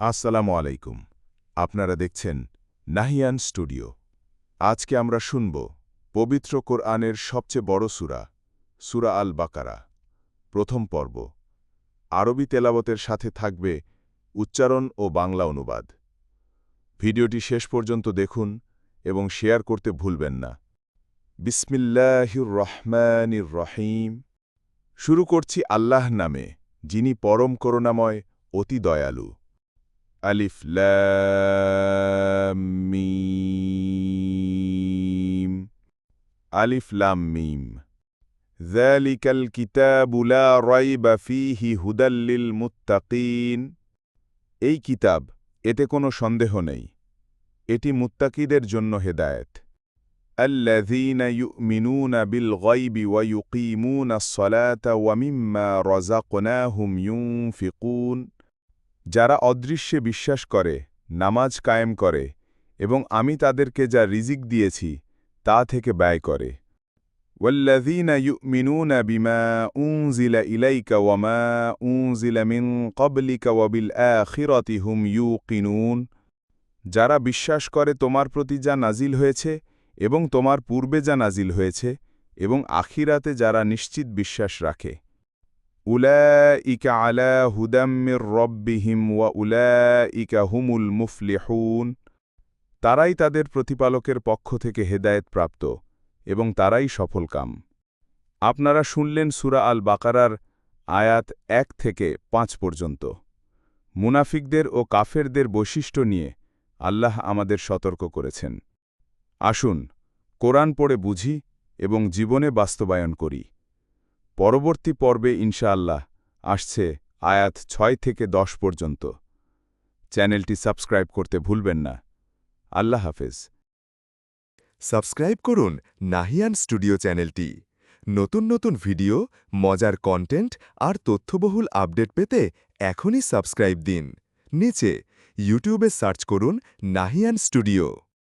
আসসালামু আলাইকুম। আপনারা দেখছেন নাহিয়ান স্টুডিও। আজকে আমরা শুনব পবিত্র কোরআনের সবচেয়ে বড় সূরা, সুরা আল বাকারা প্রথম পর্ব। আরবি তেলাবতের সাথে থাকবে উচ্চারণ ও বাংলা অনুবাদ। ভিডিওটি শেষ পর্যন্ত দেখুন এবং শেয়ার করতে ভুলবেন না। বিসমিল্লাহির রহমানির রহিম শুরু করছি আল্লাহ নামে, যিনি পরম করুণাময়, অতি দয়ালু। ألف لام ميم. ألف لام ميم. ذلك الكتاب لا ريب فيه هدى للمتقين. أي كتاب إتي কোনো شندهوني إتي এটি মুত্তাকিদের জন্য হেদায়েত। الذين يؤمنون بالغيب ويقيمون الصلاة ومما رزقناهم ينفقون যারা অদৃশ্যে বিশ্বাস করে নামাজ কায়েম করে এবং আমি তাদেরকে যা রিজিক দিয়েছি তা থেকে ব্যয় করে والذين يؤمنون بما أنزل إليك وما أنزل من قبلك وبالآخرة هم يوقنون যারা বিশ্বাস করে তোমার প্রতি যা নাজিল হয়েছে এবং তোমার পূর্বে যা নাজিল হয়েছে এবং আখিরাতে যারা নিশ্চিত বিশ্বাস রাখে উলাইকা আলা হুদাম্মির রব্বিহিম ওয়া উলাইকা হুমুল মুফলিহুন তারাই তাদের প্রতিপালকের পক্ষ থেকে হেদায়েত প্রাপ্ত এবং তারাই সফলকাম আপনারা শুনলেন সুরা আল বাকারার আয়াত এক থেকে পাঁচ পর্যন্ত। মুনাফিকদের ও কাফেরদের বৈশিষ্ট্য নিয়ে আল্লাহ আমাদের সতর্ক করেছেন। আসুন, কোরআন পড়ে বুঝি এবং জীবনে বাস্তবায়ন করি। পরবর্তী পর্বে ইনশাআল্লাহ আসছে আয়াত ছয় থেকে দশ পর্যন্ত। চ্যানেলটি সাবস্ক্রাইব করতে ভুলবেন না। আল্লাহ হাফেজ। সাবস্ক্রাইব করুন নাহিয়ান স্টুডিও চ্যানেলটি। নতুন নতুন ভিডিও, মজার কন্টেন্ট আর তথ্যবহুল আপডেট পেতে এখনই সাবস্ক্রাইব দিন। নিচে ইউটিউবে সার্চ করুন নাহিয়ান স্টুডিও।